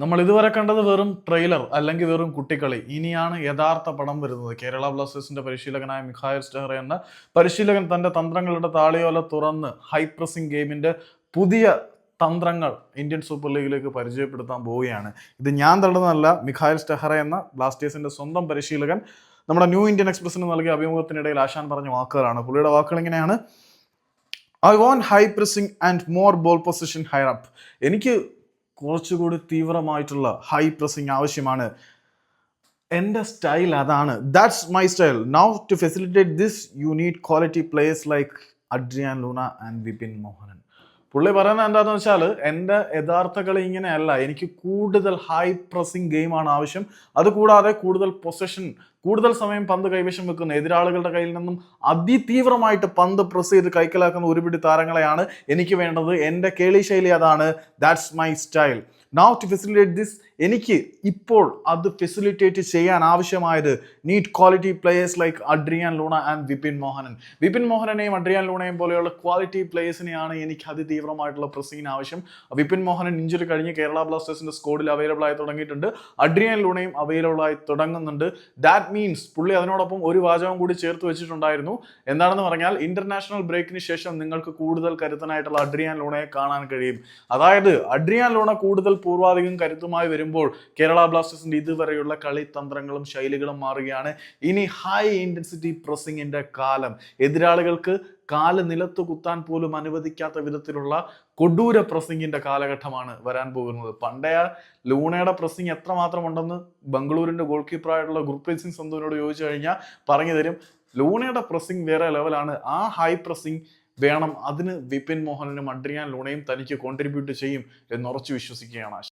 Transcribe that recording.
നമ്മൾ ഇതുവരെ കണ്ടത് വെറും ട്രെയിലർ അല്ലെങ്കിൽ വെറും കുട്ടിക്കളി ഇനിയാണ് യഥാർത്ഥ പടം വരുന്നത്. കേരള ബ്ലാസ്റ്റേഴ്സിന്റെ പരിശീലകനായ മിഖായൽ സ്റ്റെഹർ എന്ന പരിശീലകൻ തന്റെ തന്ത്രങ്ങളുടെ താളിയോല തുറന്ന് ഹൈപ്രസിംഗ് ഗെയിമിന്റെ പുതിയ തന്ത്രങ്ങൾ ഇന്ത്യൻ സൂപ്പർ ലീഗിലേക്ക് പരിചയപ്പെടുത്താൻ പോവുകയാണ്. ഇത് ഞാൻ തള്ളുന്നതല്ല മിഖായൽ സ്റ്റെഹറ എന്ന ബ്ലാസ്റ്റേഴ്സിന്റെ സ്വന്തം പരിശീലകൻ നമ്മുടെ ന്യൂ ഇന്ത്യൻ എക്സ്പ്രസിന് നൽകിയ അഭിമുഖത്തിനിടയിൽ ആശാൻ പറഞ്ഞ വാക്കുകളാണ്. പുള്ളിയുടെ വാക്കുകൾ ഇങ്ങനെയാണ്. I want high pressing and more ball position higher up എനിക്ക് കുറച്ചുകൂടി തീവ്രമായിട്ടുള്ള ഹൈ പ്രസിംഗ് ആവശ്യമാണ്. എന്റെ സ്റ്റൈൽ അതാണ്. That's my style now to facilitate this you need quality players like Adrian Luna and Vipin Mohanan പുള്ളി പറയുന്നത് എന്താണെന്ന് വെച്ചാൽ എന്റെ യഥാർത്ഥ കളി ഇങ്ങനെയല്ല. എനിക്ക് കൂടുതൽ ഹൈ പ്രസിംഗ് ഗെയിമാണ് ആവശ്യം. അതുകൂടാതെ കൂടുതൽ പൊസഷൻ കൂടുതൽ സമയം പന്ത് കൈവശം വെക്കുന്ന എതിരാളികളുടെ കയ്യിൽ നിന്നും അതിതീവ്രമായിട്ട് പന്ത് പ്രസ് ചെയ്ത് കൈക്കലാക്കുന്ന ഒരുപിടി താരങ്ങളെയാണ് എനിക്ക് വേണ്ടത്. എന്റെ കേളി ശൈലി അതാണ്. That's my style now to facilitate this എനിക്ക് ഇപ്പോൾ അത് ഫെസിലിറ്റേറ്റ് ചെയ്യാൻ ആവശ്യമായത് need quality players like Adrian Luna and Vipin Mohanan Vipin മോഹനനെയും Adrian ലൂണയും പോലെയുള്ള ക്വാളിറ്റി പ്ലേയേഴ്സിനെയാണ് എനിക്ക് അതിതീവ്രമായിട്ടുള്ള പ്രസീൻ ആവശ്യം. വിപിൻ മോഹനൻ ഇഞ്ചുറി കഴിഞ്ഞ് കേരള ബ്ലാസ്റ്റേഴ്സിന്റെ സ്കോഡിൽ അവൈലബിൾ ആയി തുടങ്ങിയിട്ടുണ്ട്. അഡ്രിയാൻ ലൂണയും അവൈലബിൾ ആയി തുടങ്ങുന്നുണ്ട്. ദാറ്റ് മീൻസ് പുള്ളി അതിനോടൊപ്പം ഒരു വാചകം കൂടി ചേർത്ത് വെച്ചിട്ടുണ്ടായിരുന്നു. എന്താണെന്ന് പറഞ്ഞാൽ ഇന്റർനാഷണൽ ബ്രേക്കിന് ശേഷം നിങ്ങൾക്ക് കൂടുതൽ കരുത്തനായിട്ടുള്ള അഡ്രിയാൻ ലൂണയെ കാണാൻ കഴിയും. അതായത് അഡ്രിയാൻ ലൂണ കൂടുതൽ പൂർവാധികം കരുത്തുമായി വരുമ്പോൾ കേരള ബ്ലാസ്റ്റേഴ്സിന്റെ ഇതുവരെയുള്ള കളി തന്ത്രങ്ങളും ശൈലികളും മാറുകയാണ്. ഇനി ഹൈ ഇന്റൻസിറ്റി പ്രസിംഗിന്റെ കാലം. എതിരാളികൾക്ക് കാൽ നിലത്ത് കുത്താൻ പോലും അനുവദിക്കാത്ത വിധത്തിലുള്ള കൊടൂര പ്രസിംഗിന്റെ കാലഘട്ടമാണ് വരാൻ പോകുന്നത്. പണ്ടേ ലൂണയുടെ പ്രസിംഗ് എത്രമാത്രം ഉണ്ടെന്ന് ബംഗളൂരിന്റെ ഗോൾ കീപ്പറായിട്ടുള്ള ഗുർപ്രീത് സിംഗ് സന്ധുവിനോട് ചോദിച്ചു കഴിഞ്ഞാൽ പറഞ്ഞു തരും ലൂണയുടെ പ്രസിംഗ് വേറെ ലെവലാണ് ആ ഹൈ പ്രസിംഗ് വേണം. അതിന് വിപിൻ മോഹനനും അഡ്രിയാൻ ലൂണയും തനിക്ക് കോൺട്രിബ്യൂട്ട് ചെയ്യും എന്ന് ഉറച്ചു വിശ്വസിക്കുകയാണ്